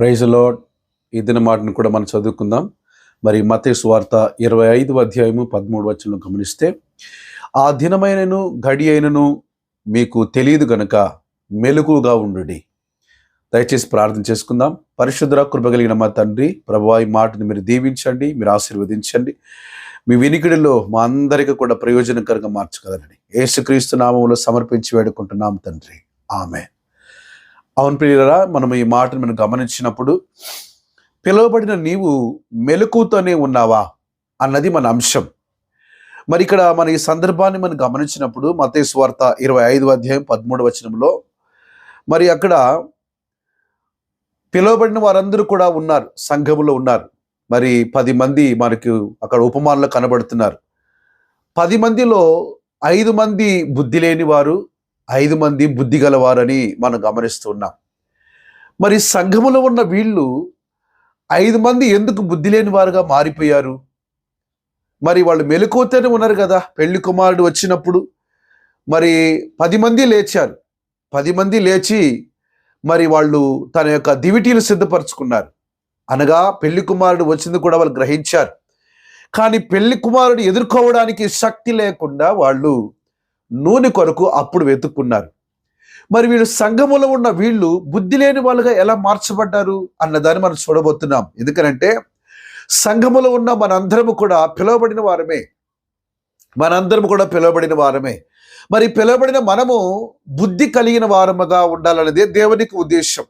Praise lord ఈ దిన మాటను కూడా మనం చదువుకుందాం. మరి మతేసు వార్త ఇరవై ఐదు అధ్యాయము పదమూడు వచ్చలను గమనిస్తే ఆ దినమైనను గడి అయినను మీకు తెలియదు గనుక మెలకుగా ఉండు దయచేసి ప్రార్థన చేసుకుందాం. పరిశుద్ధ కృపగలిగిన మా తండ్రి ప్రభు ఈ మాటను మీరు దీవించండి మీరు ఆశీర్వదించండి. మీ వినికిడిలో మా అందరికీ కూడా ప్రయోజనకరంగా మార్చగలరని. యేసుక్రీస్తు నామంలో సమర్పించి వేడుకుంటున్నాం తండ్రి. ఆమె అవును ప్రియులరా మనం ఈ మాటను మనం గమనించినప్పుడు పిలువబడిన నీవు మెలకుతోనే ఉన్నావా అన్నది మన అంశం. మరి ఇక్కడ మన ఈ సందర్భాన్ని మనం గమనించినప్పుడు మతేశ్వార్త ఇరవై ఐదు అధ్యాయం పదమూడు వచనంలో మరి అక్కడ పిలువబడిన వారందరూ కూడా ఉన్నారు సంఘములో ఉన్నారు. మరి పది మంది మనకు అక్కడ ఉపమానంలో కనబడుతున్నారు. పది మందిలో ఐదు మంది బుద్ధి లేని వారు ఐదు మంది బుద్ధి గలవారని మనం గమనిస్తున్నాం. మరి సంఘములో ఉన్న వీళ్ళు ఐదు మంది ఎందుకు బుద్ధి లేని వారుగా మారిపోయారు? మరి వాళ్ళు మెలుకోతేనే ఉన్నారు కదా పెళ్ళి కుమారుడు వచ్చినప్పుడు. మరి పది మంది లేచారు. పది మంది లేచి మరి వాళ్ళు తన యొక్క దివిటీలు సిద్ధపరచుకున్నారు. అనగా పెళ్ళి కుమారుడు వచ్చింది కూడా వాళ్ళు గ్రహించారు. కానీ పెళ్ళి కుమారుడు ఎదుర్కోవడానికి శక్తి లేకుండా వాళ్ళు నూనె కొరకు అప్పుడు వెతుక్కున్నారు. మరి వీళ్ళు సంఘములో ఉన్న వీళ్ళు బుద్ధి లేని వాళ్ళుగా ఎలా మార్చబడ్డారు అన్నదాన్ని మనం చూడబోతున్నాం. ఎందుకనంటే సంఘములో ఉన్న మనందరము కూడా పిలువబడిన వారమే. మనందరం కూడా పిలువబడిన వారమే. మరి పిలువబడిన మనము బుద్ధి కలిగిన వారముగా ఉండాలన్నదే దేవునికి ఉద్దేశం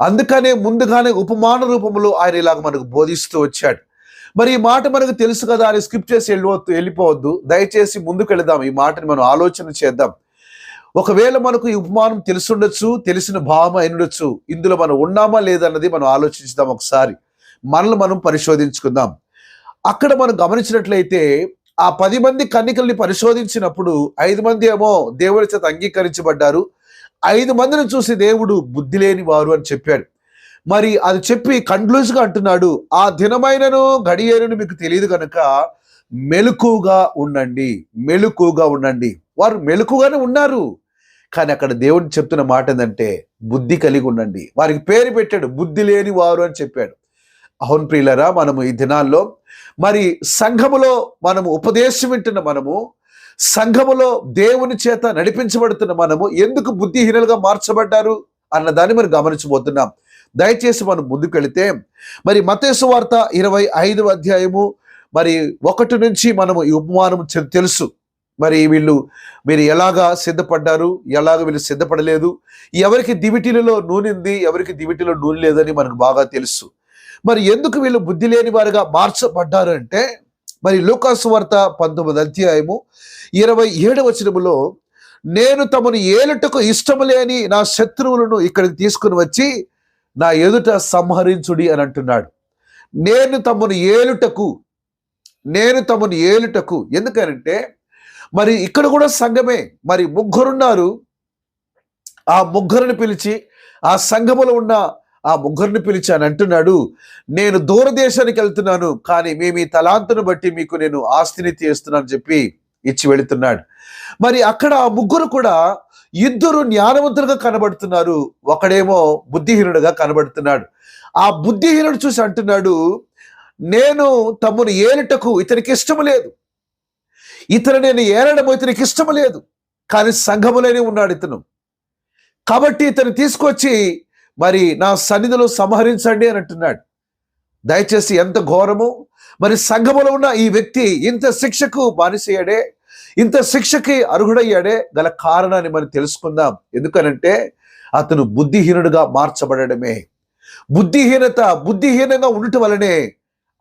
అందుకనే ముందుగానే ఉపమాన రూపంలో ఆయన ఇలాగ మనకు బోధిస్తూ వచ్చాడు. మరి ఈ మాట మనకు తెలుసు కదా అని స్కిప్ చేసి వెళ్ళిపోవద్దు వెళ్ళిపోవద్దు. దయచేసి ముందుకు వెళదాం ఈ మాటని మనం ఆలోచన చేద్దాం. ఒకవేళ మనకు ఈ ఉపమానం తెలుసుండొచ్చు తెలిసిన భావం అయినడొచ్చు ఇందులో మనం ఉన్నామా లేదన్నది మనం ఆలోచించుదాం ఒకసారి. మనల్ని మనం పరిశోధించుకుందాం. అక్కడ మనం గమనించినట్లయితే ఆ పది మంది కన్నికల్ని పరిశోధించినప్పుడు ఐదు మంది ఏమో దేవుడి చేత అంగీకరించబడ్డారు. ఐదు మందిని చూసి దేవుడు బుద్ధి లేని వారు అని చెప్పాడు. మరి అది చెప్పి కండ్లూస్గా అంటున్నాడు ఆ దినమైనను గడియనను మీకు తెలియదు కనుక మెలకుగా ఉండండి మెలకుగా ఉండండి. వారు మెలకుగానే ఉన్నారు కానీ అక్కడ దేవుడు చెప్తున్న మాట ఏంటంటే బుద్ధి కలిగి ఉండండి. వారికి పేరు పెట్టాడు బుద్ధి లేని వారు అని చెప్పాడు. అవును ప్రియులరా మనము ఈ దినాల్లో మరి సంఘములో మనము ఉపదేశం వింటున్న మనము సంఘములో దేవుని చేత నడిపించబడుతున్న మనము ఎందుకు బుద్ధిహీనులుగా మార్చబడ్డారు అన్న దాన్ని మనం గమనించబోతున్నాం. దయచేసి మనం ముందుకెళితే మరి మతేసు వార్త ఇరవై ఐదు అధ్యాయము మరి ఒకటి నుంచి మనము ఈ ఉపమానం తెలుసు. మరి వీళ్ళు మీరు ఎలాగా సిద్ధపడ్డారు ఎలాగ వీళ్ళు సిద్ధపడలేదు ఎవరికి దివిటీలలో నూనెంది ఎవరికి దివిటీలో నూనె లేదని మనకు బాగా తెలుసు. మరి ఎందుకు వీళ్ళు బుద్ధి లేని వారుగా మార్చబడ్డారు అంటే మరి లోకాసు వార్త పంతొమ్మిది అధ్యాయము ఇరవై ఏడవ వచనములో నేను తమను ఏలుటకు ఇష్టము లేని నా శత్రువులను ఇక్కడికి తీసుకుని వచ్చి నా ఎదుట సంహరించుడి అని అంటున్నాడు. నేను తమను ఏలుటకు నేను తమను ఏలుటకు ఎందుకనంటే మరి ఇక్కడ కూడా సంఘమే మరి ముగ్గురున్నారు. ఆ ముగ్గురిని పిలిచి ఆ సంఘములో ఉన్న ఆ ముగ్గురిని పిలిచి అని అంటున్నాడు. నేను దూరదేశానికి వెళ్తున్నాను కానీ మేము ఈ తలాంతును బట్టి మీకు నేను ఆస్తిని తీస్తున్నాను చెప్పి ఇచ్చి వెళుతున్నాడు. మరి అక్కడ ఆ ముగ్గురు కూడా ఇద్దరు జ్ఞానవంతులుగా కనబడుతున్నారు. ఒకడేమో బుద్ధిహీనుడుగా కనబడుతున్నాడు. ఆ బుద్ధిహీనుడు చూసి అంటున్నాడు నేను తమ్మును ఏలుటకు ఇతనికి ఇష్టము లేదు. ఇతను నేను ఏలడం ఇతనికి ఇష్టము లేదు. కానీ సంఘములోనే ఉన్నాడు ఇతను. కాబట్టి ఇతను తీసుకొచ్చి మరి నా సన్నిధిలో సంహరించండి అని అంటున్నాడు. దయచేసి ఎంత ఘోరము. మరి సంఘములో ఉన్న ఈ వ్యక్తి ఇంత శిక్షకు బానిసయ్యాడే. ఇంత శిక్షకి అర్హుడయ్యాడే గల కారణాన్ని మనం తెలుసుకుందాం. ఎందుకనంటే అతను బుద్ధిహీనుడుగా మార్చబడమే బుద్ధిహీనత బుద్ధిహీనంగా ఉండటం వలనే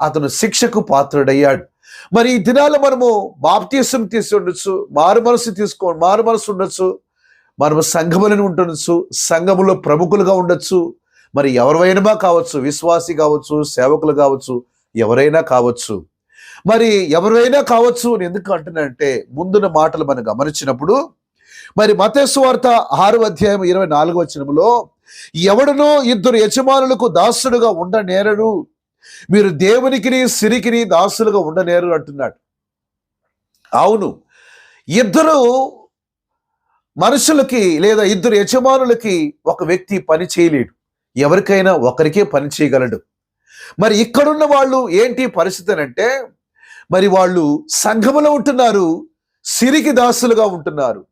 అతను శిక్షకు పాత్రుడయ్యాడు. మరి ఈ దినాలు మనము బాప్తీసం తీసి ఉండొచ్చు మారు మనసు తీసుకో మారు మనసు ఉండొచ్చు మనము సంఘములను ఉండొచ్చు సంఘములో ప్రముఖులుగా ఉండొచ్చు మరి ఎవరైనా కావచ్చు విశ్వాసి కావచ్చు సేవకులు కావచ్చు ఎవరైనా కావచ్చు. మరి ఎవరైనా కావచ్చు అని ఎందుకు అంటున్నానంటే ముందున్న మాటలు మనం గమనించినప్పుడు మరి మతేశ్వార్త ఆరు అధ్యాయం ఇరవై నాలుగు వచనములో ఎవడనో ఇద్దరు యజమానులకు దాసుడుగా ఉండనేరడు మీరు దేవునికిని సిరికిని దాసులుగా ఉండనేరు అంటున్నాడు. అవును ఇద్దరు మనుషులకి లేదా ఇద్దరు యజమానులకి ఒక వ్యక్తి పని చేయలేడు. ఎవరికైనా ఒకరికే పని చేయగలడు. మరి ఇక్కడున్న వాళ్ళు ఏంటి పరిస్థితి అంటే మరి వాళ్ళు సంఘములో ఉంటున్నారు సిరికి దాసులుగా ఉంటున్నారు.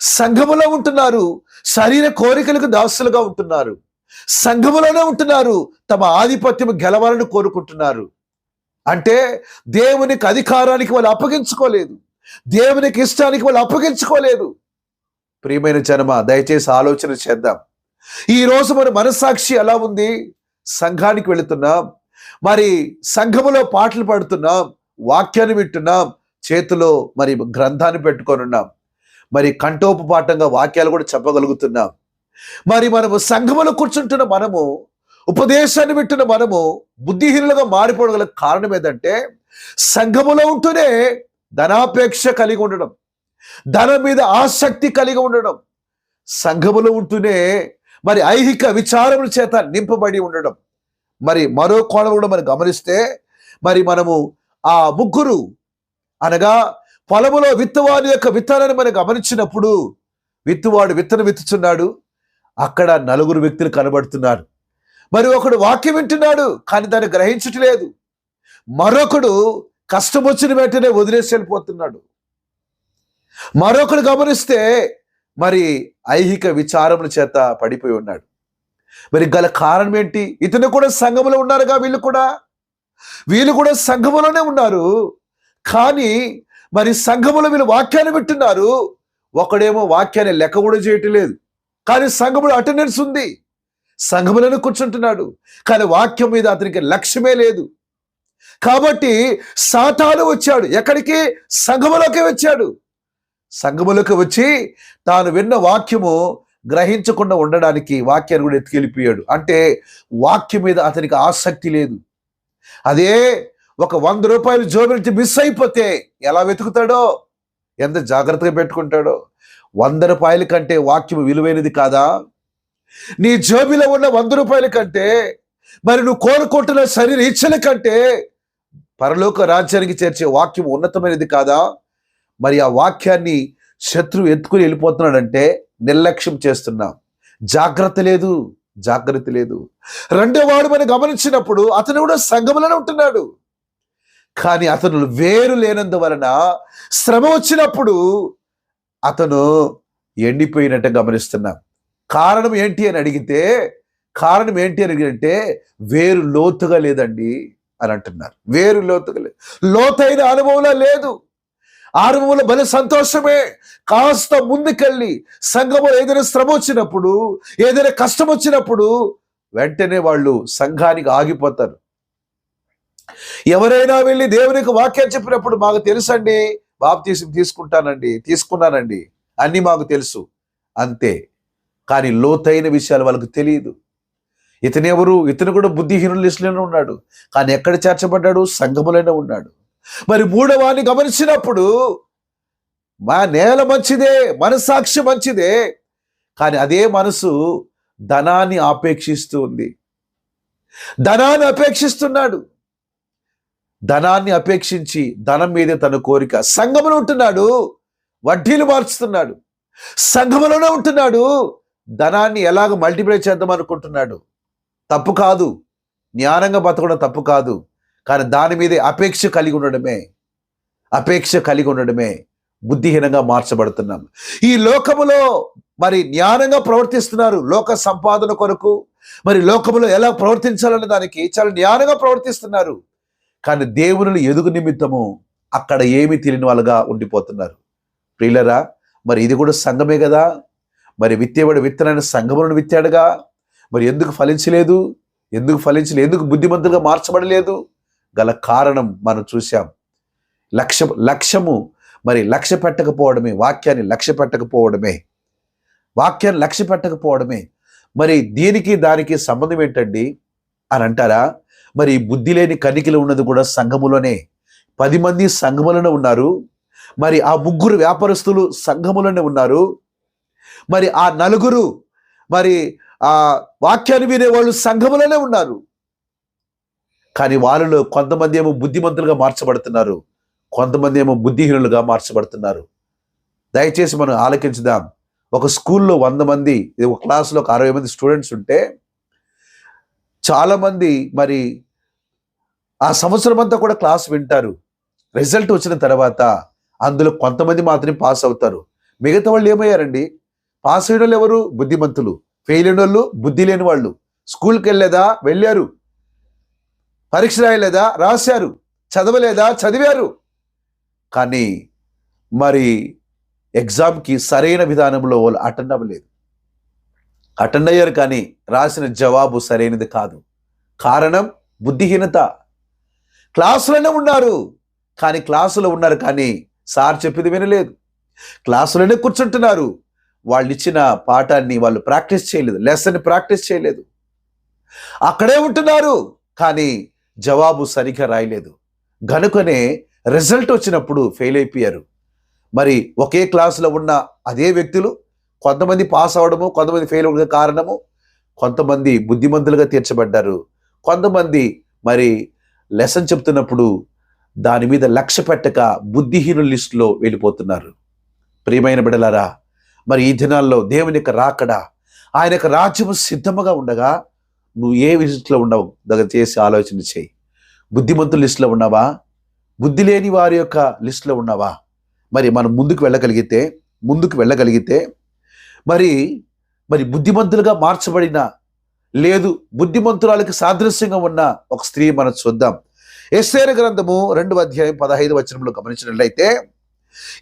సంఘములో ఉంటున్నారు శరీర కోరికలకు దాసులుగా ఉంటున్నారు. సంఘములోనే ఉంటున్నారు తమ ఆధిపత్యం గెలవాలని కోరుకుంటున్నారు. అంటే దేవునికి అధికారానికి వాళ్ళు అప్పగించుకోలేదు. దేవునికి ఇష్టానికి వాళ్ళు అప్పగించుకోలేదు. ప్రియమైన జనమ దయచేసి ఆలోచన చేద్దాం. ఈరోజు మన మనస్సాక్షి ఎలా ఉంది? సంఘానికి వెళుతున్నాం. మరి సంఘములో పాటలు పాడుతున్నాం. వాక్యాన్ని వింటున్నాం. చేతిలో మరి గ్రంథాన్ని పెట్టుకొని ఉన్నాం. మరి కంఠోపపాఠంగా వాక్యాలు కూడా చెప్పగలుగుతున్నాం. మరి మనము సంఘములో కూర్చుంటున్న మనము ఉపదేశాన్ని వింటున్న మనము బుద్ధిహీనులుగా మారిపోవడం గల కారణం ఏంటంటే సంఘములో ఉంటూనే ధనాపేక్ష కలిగి ఉండడం. ధనం మీద ఆసక్తి కలిగి ఉండడం. సంఘములో ఉంటూనే మరి ఐహిక విచారముల చేత నింపబడి ఉండడం. మరి మరో కోణం కూడా మనం గమనిస్తే మరి మనము ఆ ముగ్గురు అనగా పొలములో విత్తవాని యొక్క విత్తనాన్ని మనం గమనించినప్పుడు విత్తువాడు విత్తనం విత్తుచున్నాడు. అక్కడ నలుగురు వ్యక్తులు కనబడుతున్నారు. మరి ఒకడు వాక్యం వింటున్నాడు కానీ దాన్ని గ్రహించట్లేదు మరొకడు కష్టం వచ్చిన వెంటనే వదిలేసి వెళ్ళిపోతున్నాడు. మరొకడు గమనిస్తే మరి ఐహిక విచారముల చేత పడిపోయి ఉన్నాడు. మరి గల కారణం ఏంటి? ఇతను కూడా సంఘములో ఉన్నారుగా వీళ్ళు కూడా? వీళ్ళు కూడా సంఘములోనే ఉన్నారు. కానీ మరి సంఘములో వీళ్ళు వాక్యాన్ని పెట్టున్నారు ఒకడేమో వాక్యాన్ని లెక్క కూడా చేయటం లేదు కానీ సంఘముడు అటెండెన్స్ ఉంది. సంఘములను కూర్చుంటున్నాడు. కానీ వాక్యం మీద అతనికి లక్ష్యమే లేదు. కాబట్టి సాతాను వచ్చాడు. ఎక్కడికి? సంఘములోకి వచ్చాడు. సంఘములోకి వచ్చి తాను విన్న వాక్యము గ్రహించకుండా ఉండడానికి వాక్యాన్ని కూడా ఎత్తుకెళ్ళిపోయాడు. అంటే వాక్యం మీద అతనికి ఆసక్తి లేదు. అదే ఒక వంద రూపాయలు జోబు నుంచి మిస్ అయిపోతే ఎలా వెతుకుతాడో? ఎంత జాగ్రత్తగా పెట్టుకుంటాడో? వంద రూపాయల కంటే వాక్యం విలువైనది కాదా? నీ జోబిలో ఉన్న వంద రూపాయల కంటే మరి నువ్వు కోరుకుంటున్న శరీర ఇచ్చల కంటే పరలోక రాజ్యానికి చేర్చే వాక్యం ఉన్నతమైనది కాదా? మరి ఆ వాక్యాన్ని శత్రువు ఎత్తుకుని వెళ్ళిపోతున్నాడంటే నిర్లక్ష్యం చేస్తున్నాం. జాగ్రత్త లేదు. జాగ్రత్త లేదు. రెండో వాడు మనం గమనించినప్పుడు అతను కూడా సంఘములోనే ఉంటున్నాడు. కానీ అతను వేరు లేనందువలన శ్రమ వచ్చినప్పుడు అతను ఎండిపోయినట్టు గమనిస్తున్నాం. కారణం ఏంటి అని అడిగితే కారణం ఏంటి అని అడిగితే వేరు లోతుగా లేదండి అని అంటున్నారు. వేరు లోతుగా లేదు. లోతైన అనుభవంలో లేదు. ఆరంభంలో భలే సంతోషమే. కాస్త ముందుకెళ్ళి సంఘంలో ఏదైనా శ్రమ వచ్చినప్పుడు ఏదైనా కష్టం వచ్చినప్పుడు వెంటనే వాళ్ళు సంఘానికి ఆగిపోతారు. ఎవరైనా వెళ్ళి దేవునికి వాక్యం చెప్పినప్పుడు మాకు తెలుసండి బాప్తీసం తీసుకుంటానండి తీసుకున్నానండి అన్ని మాకు తెలుసు. అంతే. కానీ లోతైన విషయాలు వాళ్ళకు తెలియదు. ఇతనెవరు ఇతను కూడా బుద్ధిహీనుల లిస్టులోనే ఉన్నాడు. కానీ ఎక్కడ చేర్చబడ్డాడు? సంఘములోనే ఉన్నాడు. మరి మూడవాన్ని గమనించినప్పుడు మా నేల మంచిదే మనస్సాక్షి మంచిదే కానీ అదే మనసు ధనాన్ని ఆపేక్షిస్తూ ఉంది. ధనాన్ని అపేక్షిస్తున్నాడు. ధనాన్ని అపేక్షించి ధనం మీదే తన కోరిక. సంఘములో ఉంటున్నాడు వడ్డీలు మార్చుతున్నాడు. సంఘములోనే ఉంటున్నాడు ధనాన్ని ఎలాగ మల్టిప్లై చేద్దాం అనుకుంటున్నాడు? తప్పు కాదు. జ్ఞానంగా బతకడం తప్పు కాదు. కానీ దాని మీదే అపేక్ష కలిగి ఉండడమే అపేక్ష కలిగి ఉండడమే బుద్ధిహీనంగా మార్చబడుతున్నాం. ఈ లోకములో మరి జ్ఞానంగా ప్రవర్తిస్తున్నారు లోక సంపాదన కొరకు. మరి లోకములో ఎలా ప్రవర్తించాలనే దానికి చాలా జ్ఞానంగా ప్రవర్తిస్తున్నారు. కానీ దేవుని ఎదుగు నిమిత్తము అక్కడ ఏమీ తెలియని వాళ్ళుగా ఉండిపోతున్నారు. ప్రియులరా మరి ఇది కూడా సంఘమే కదా. మరి విత్తేవాడు విత్తనాన్ని సంఘములను విత్తాడుగా. మరి ఎందుకు ఫలించలేదు? ఎందుకు ఫలించలేదు? ఎందుకు బుద్ధిమంతులుగా మార్చబడలేదు? గల కారణం మనం చూసాం లక్ష్య లక్ష్యము మరి లక్ష్య పెట్టకపోవడమే వాక్యాన్ని లక్ష్య పెట్టకపోవడమే. వాక్యాన్ని లక్ష్య పెట్టకపోవడమే. మరి దీనికి దానికి సంబంధం ఏంటండి? అని అంటారా? మరి బుద్ధి లేని కనికిలు ఉన్నది కూడా సంఘములోనే. పది మంది సంఘములోనే ఉన్నారు. మరి ఆ ముగ్గురు వ్యాపారస్తులు సంఘములోనే ఉన్నారు. మరి ఆ నలుగురు మరి ఆ వాక్యాన్ని వినే వాళ్ళు సంఘములోనే ఉన్నారు. కానీ వాళ్ళలో కొంతమంది ఏమో బుద్ధిమంతులుగా మార్చబడుతున్నారు కొంతమంది ఏమో బుద్ధిహీనులుగా మార్చబడుతున్నారు. దయచేసి మనం ఆలకించుదాం. ఒక స్కూల్లో వంద మంది ఇది ఒక క్లాసులో ఒక అరవై మంది స్టూడెంట్స్ ఉంటే చాలామంది మరి ఆ సంవత్సరం అంతా కూడా క్లాస్ వింటారు. రిజల్ట్ వచ్చిన తర్వాత అందులో కొంతమంది మాత్రమే పాస్ అవుతారు. మిగతా వాళ్ళు ఏమయ్యారండి? పాస్ అయిన వాళ్ళు ఎవరు? బుద్ధిమంతులు. ఫెయిల్ అయిన వాళ్ళు బుద్ధి లేని వాళ్ళు. స్కూల్కి వెళ్ళేదా? వెళ్ళారు. పరీక్ష రాయలేదా? రాశారు. చదవలేదా? చదివారు. కానీ మరి ఎగ్జామ్కి సరైన విధానంలో వాళ్ళు అటెండ్ అవ్వలేదు. అటెండ్ అయ్యారు కానీ రాసిన జవాబు సరైనది కాదు. కారణం బుద్ధిహీనత. క్లాసులోనే ఉన్నారు. కానీ క్లాసులో ఉన్నారు కానీ సార్ చెప్పింది వినలేదు. క్లాసులోనే కూర్చుంటున్నారు. వాళ్ళు ఇచ్చిన పాఠాన్ని వాళ్ళు ప్రాక్టీస్ చేయలేదు. లెసన్ ప్రాక్టీస్ చేయలేదు. అక్కడే ఉంటున్నారు. కానీ జవాబు సరిగ్గా రాయలేదు. గనుకనే రిజల్ట్ వచ్చినప్పుడు ఫెయిల్ అయిపోయారు. మరి ఒకే క్లాసులో ఉన్న అదే వ్యక్తులు కొంతమంది పాస్ అవడము కొంతమంది ఫెయిల్ అవ్వడం కారణము కొంతమంది బుద్ధిమంతులుగా తీర్చబడ్డారు. కొంతమంది మరి లెసన్ చెప్తున్నప్పుడు దాని మీద లక్ష్య పెట్టక బుద్ధిహీనుల లిస్టులో వెళ్ళిపోతున్నారు. ప్రియమైన బిడలారా మరి ఈ దినాల్లో దేవుని యొక్క రాకడా ఆయన యొక్క రాజ్యము సిద్ధముగా ఉండగా నువ్వు ఏ లిస్టులో ఉండవు దగ్గర చేసి ఆలోచన చేయి. బుద్ధిమంతుల లిస్టులో ఉన్నావా? బుద్ధి లేని వారి యొక్క లిస్టులో ఉన్నావా? మరి మనం ముందుకు వెళ్ళగలిగితే ముందుకు వెళ్ళగలిగితే మరి మరి బుద్ధిమంతులుగా మార్చబడిన లేదు బుద్ధిమంతురాలకి సాదృశ్యంగా ఉన్న ఒక స్త్రీ మనం చూద్దాం. ఎస్తేరు గ్రంథము రెండు అధ్యాయం పదహైదు వచనంలో గమనించినట్లయితే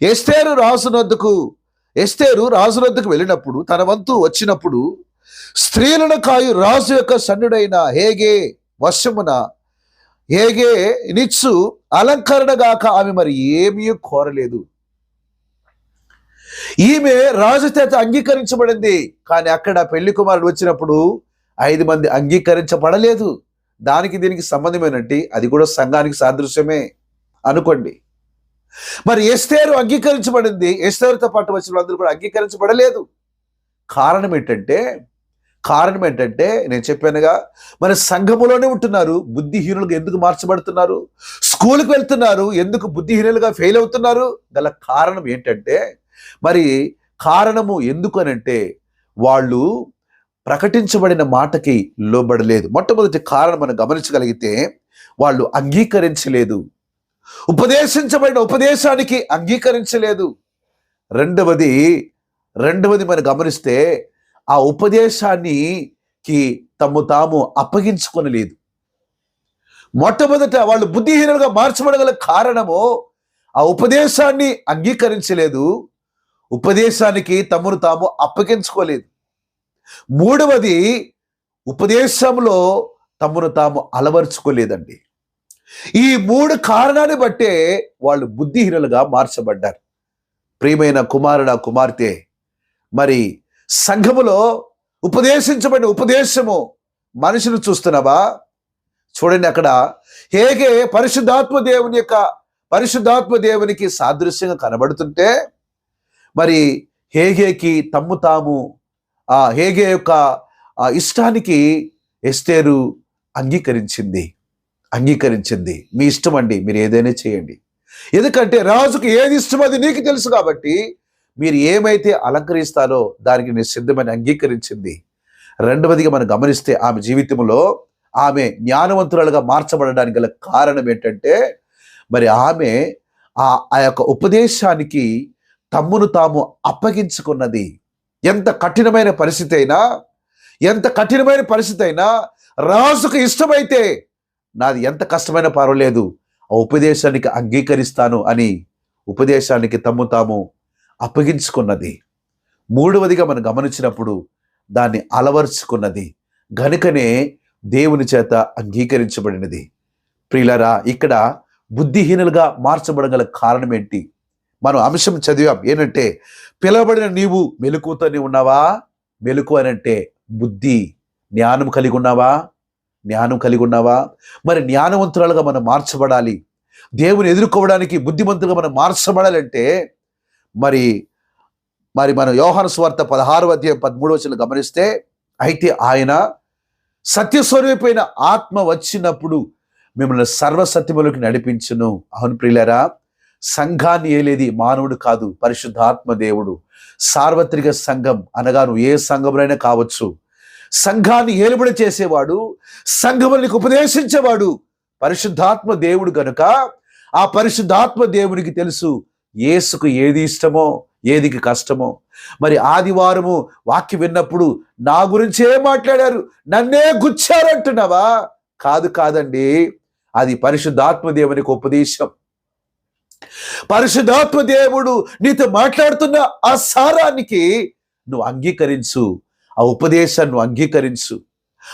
ఎస్తేరు రాజునొద్దకు ఎస్తేరు రాజునొద్దకు వెళ్ళినప్పుడు తన వంతు వచ్చినప్పుడు స్త్రీలను కాయు రాజు యొక్క సన్నుడైన హేగే వర్షమున హేగే నిచ్చు అలంకరణగాక ఆమె మరి ఏమీ కోరలేదు. ఈమె రాజు చేత అంగీకరించబడింది. కానీ అక్కడ పెళ్ళి కుమారుడు వచ్చినప్పుడు ఐదు మంది అంగీకరించబడలేదు. దానికి దీనికి సంబంధమేనంటే అది కూడా సంఘానికి సాదృశ్యమే అనుకోండి. మరి ఎస్తేరు అంగీకరించబడింది. ఎస్తేరుతో పాటు వచ్చిన వాళ్ళందరూ కూడా అంగీకరించబడలేదు. కారణం ఏంటంటే కారణం ఏంటంటే నేను చెప్పానుగా మన సంఘములోనే ఉంటున్నారు. బుద్ధిహీనులుగా ఎందుకు మార్చబడుతున్నారు? స్కూల్కి వెళ్తున్నారు. ఎందుకు బుద్ధిహీనులుగా ఫెయిల్ అవుతున్నారు? గల కారణం ఏంటంటే మరి కారణము ఎందుకు అనంటే వాళ్ళు ప్రకటించబడిన మాటకి లోబడలేదు. మొట్టమొదటి కారణం మనం గమనించగలిగితే వాళ్ళు అంగీకరించలేదు. ఉపదేశించబడిన ఉపదేశానికి అంగీకరించలేదు. రెండవది రెండవది మనం గమనిస్తే ఆ ఉపదేశాన్నికి తమ్ము తాము అప్పగించుకొనలేదు మొట్టమొదట వాళ్ళు బుద్ధిహీనులుగా మార్చబడగల కారణము ఆ ఉపదేశాన్ని అంగీకరించలేదు. ఉపదేశానికి తమను తాము అప్పగించుకోలేదు. మూడవది ఉపదేశంలో తమను తాము అలవర్చుకోలేదండి. ఈ మూడు కారణాన్ని బట్టే వాళ్ళు బుద్ధిహీనులుగా మార్చబడ్డారు. ప్రియమైన కుమారుడ కుమార్తె మరి సంఘములో ఉపదేశించబడిన ఉపదేశము మనిషిని చూస్తున్నావా? చూడండి అక్కడ. హేగే పరిశుద్ధాత్మ దేవుని యొక్క పరిశుద్ధాత్మ దేవునికి సాదృశ్యంగా కనబడుతుంటే మరి హేగేకి తమ్ము తాము ఆ హేగే యొక్క ఆ ఇష్టానికి ఎస్తేరు అంగీకరించింది. అంగీకరించింది. మీ ఇష్టం అండి మీరు ఏదైనా చేయండి. ఎందుకంటే రాజుకు ఏది ఇష్టం అది నీకు తెలుసు కాబట్టి మీరు ఏమైతే అలంకరిస్తారో దానికి నేను సిద్ధమని అంగీకరించింది. రెండవదిగా మనం గమనిస్తే ఆమె జీవితంలో ఆమె జ్ఞానవంతురాలుగా మార్చబడడానికి గల కారణం ఏంటంటే మరి ఆమె ఆ ఆ యొక్క ఉపదేశానికి తమ్మును తాము అప్పగించుకున్నది. ఎంత కఠినమైన పరిస్థితి అయినా ఎంత కఠినమైన పరిస్థితి అయినా రాజుకు ఇష్టమైతే నాది ఎంత కష్టమైన పర్వాలేదు. ఆ ఉపదేశానికి అంగీకరిస్తాను అని ఉపదేశానికి తమ్ము తాము అప్పగించుకున్నది. మూడవదిగా మనం గమనించినప్పుడు దాన్ని అలవర్చుకున్నది. గనుకనే దేవుని చేత అంగీకరించబడినది. ప్రియులరా ఇక్కడ బుద్ధిహీనులుగా మార్చబడగల కారణం ఏంటి మనం అంశం చదివాం. ఏంటంటే పిలవబడిన నీవు మెలకుతోనే ఉన్నావా? మెలకు అని అంటే బుద్ధి జ్ఞానం కలిగి ఉన్నావా? జ్ఞానం కలిగి ఉన్నావా? మరి జ్ఞానవంతురాలుగా మనం మార్చబడాలి. దేవుని ఎదుర్కోవడానికి బుద్ధిమంతులుగా మనం మార్చబడాలంటే మరి మరి మనం యోహన స్వార్త పదహారు అధ్యాయం పదమూడు వచ్చిన గమనిస్తే అయితే ఆయన సత్యస్వరూపైన ఆత్మ వచ్చినప్పుడు మిమ్మల్ని సర్వసత్యములకు నడిపించును. అవును ప్రియులరా సంఘాన్ని ఏలేది మానవుడు కాదు పరిశుద్ధాత్మ దేవుడు. సార్వత్రిక సంఘం అనగా నువ్వు ఏ సంఘములైనా కావచ్చు. సంఘాన్ని ఏలుబడి చేసేవాడు సంఘములకు ఉపదేశించేవాడు పరిశుద్ధాత్మ దేవుడు కనుక ఆ పరిశుద్ధాత్మ దేవునికి తెలుసు ఏసుకు ఏది ఇష్టమో ఏదికి కష్టమో. మరి ఆదివారము వాక్యం విన్నప్పుడు నా గురించే మాట్లాడారు నన్నే గుచ్చారంటున్నావా? కాదు కాదండి అది పరిశుద్ధాత్మ దేవునికి ఉపదేశం. పరిశుద్ధాత్మ దేవుడు నీతో మాట్లాడుతున్న ఆ సారానికి నువ్వు అంగీకరించు ఆ ఉపదేశాన్ని నువ్వు అంగీకరించు.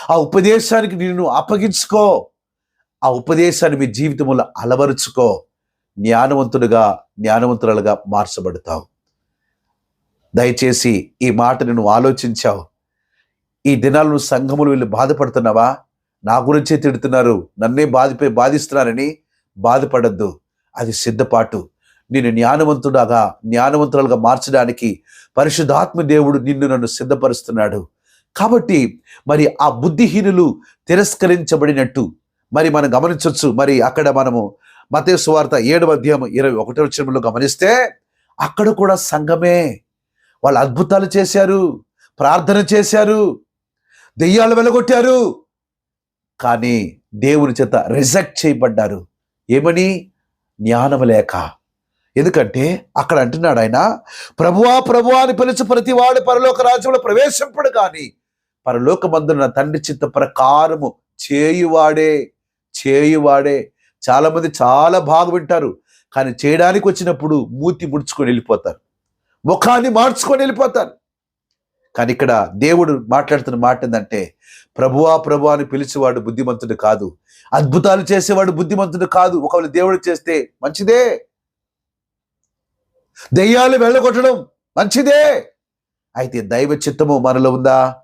ఆ ఉపదేశానికి నిన్ను అప్పగించుకో ఆ ఉపదేశాన్ని మీ జీవితంలో అలవరుచుకో. జ్ఞానవంతుడుగా జ్ఞానవంతురాలుగా మార్చబడతావు. దయచేసి ఈ మాట నేను ఆలోచించావు. ఈ దినాలను సంఘములు వెళ్ళి బాధపడుతున్నావా? నా గురించే తిడుతున్నారు. నన్నే బాధపై బాధిస్తున్నారని బాధపడద్దు. అది సిద్ధపాటు. నేను జ్ఞానవంతుడగా జ్ఞానవంతురాలుగా మార్చడానికి పరిశుద్ధాత్మ దేవుడు నిన్ను నన్ను సిద్ధపరుస్తున్నాడు. కాబట్టి మరి ఆ బుద్ధిహీనులు తిరస్కరించబడినట్టు మరి మనం గమనించవచ్చు మరి అక్కడ మనము మతే సువార్త ఏడు అధ్యాయం ఇరవై ఒకటో వచ్చినప్పుడు గమనిస్తే అక్కడ కూడా సంఘమే. వాళ్ళు అద్భుతాలు చేశారు ప్రార్థన చేశారు దెయ్యాలు వెలగొట్టారు. కానీ దేవుని చేత రిజెక్ట్ చేయబడ్డారు. ఏమని? జ్ఞానం లేక. ఎందుకంటే అక్కడ అంటున్నాడు ఆయన ప్రభువా ప్రభువా అని పిలిచి ప్రతి వాడు పరలోక రాజ్యంలో ప్రవేశింపడు కానీ పరలోకమందున తండ్రి చిత్త ప్రకారము చేయువాడే చేయువాడే. చాలామంది చాలా బాగా వింటారు. కానీ చేయడానికి వచ్చినప్పుడు మూతి ముడుచుకొని వెళ్ళిపోతారు. ముఖాన్ని మార్చుకొని వెళ్ళిపోతారు. కానీ ఇక్కడ దేవుడు మాట్లాడుతున్న మాట ఏంటంటే ప్రభువా ప్రభు అని పిలిచేవాడు బుద్ధిమంతుడు కాదు. అద్భుతాలు చేసేవాడు బుద్ధిమంతుడు కాదు. ఒకవేళ దేవుడు చేస్తే మంచిదే. దెయ్యాలు వెళ్ళగొట్టడం మంచిదే. అయితే దైవ చిత్తము మనలో ఉందా?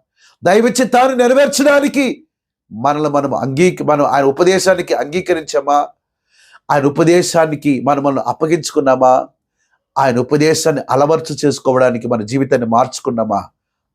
దైవ చిత్తాన్ని నెరవేర్చడానికి మనల్ని మనం అంగీ మనం ఆయన ఉపదేశానికి అంగీకరించామా? ఆయన ఉపదేశానికి మనం మనం అప్పగించుకున్నామా? ఆయన ఉపదేశాన్ని అలవర్చు చేసుకోవడానికి మన జీవితాన్ని మార్చుకున్నామా?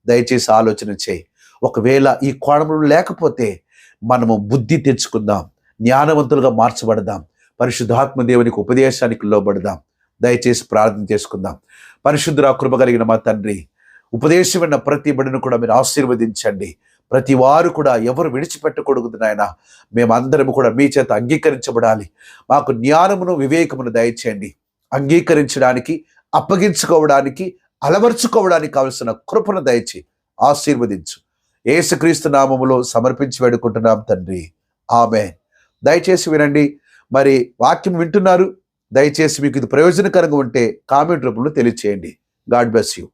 దయచేసి ఆలోచన చేయి. ఒకవేళ ఈ కోణంలో లేకపోతే మనము బుద్ధి తెచ్చుకుందాం. జ్ఞానవంతులుగా మార్చబడదాం. పరిశుద్ధాత్మ దేవునికి ఉపదేశానికి లోబడదాం. దయచేసి ప్రార్థన చేసుకుందాం. పరిశుద్ధురా కృప కలిగిన మా తండ్రి ఉపదేశమైన ప్రతి బిడ్డను కూడా మీరు ఆశీర్వదించండి. ప్రతి వారు కూడా ఎవరు విడిచిపెట్టకూడదు నాయన. మేమందరము కూడా మీ చేత అంగీకరించబడాలి. మాకు జ్ఞానమును వివేకమును దయచేయండి. అంగీకరించడానికి అప్పగించుకోవడానికి అలవర్చుకోవడానికి కావలసిన కృపను దయచి ఆశీర్వదించు. ఏసుక్రీస్తు నామములో సమర్పించి వేడుకుంటున్నాం తండ్రి. ఆమె దయచేసి వినండి మరి వాక్యం వింటున్నారు? దయచేసి మీకు ఇది ప్రయోజనకరంగా ఉంటే కామెంట్ రూపంలో తెలియచేయండి. God bless you.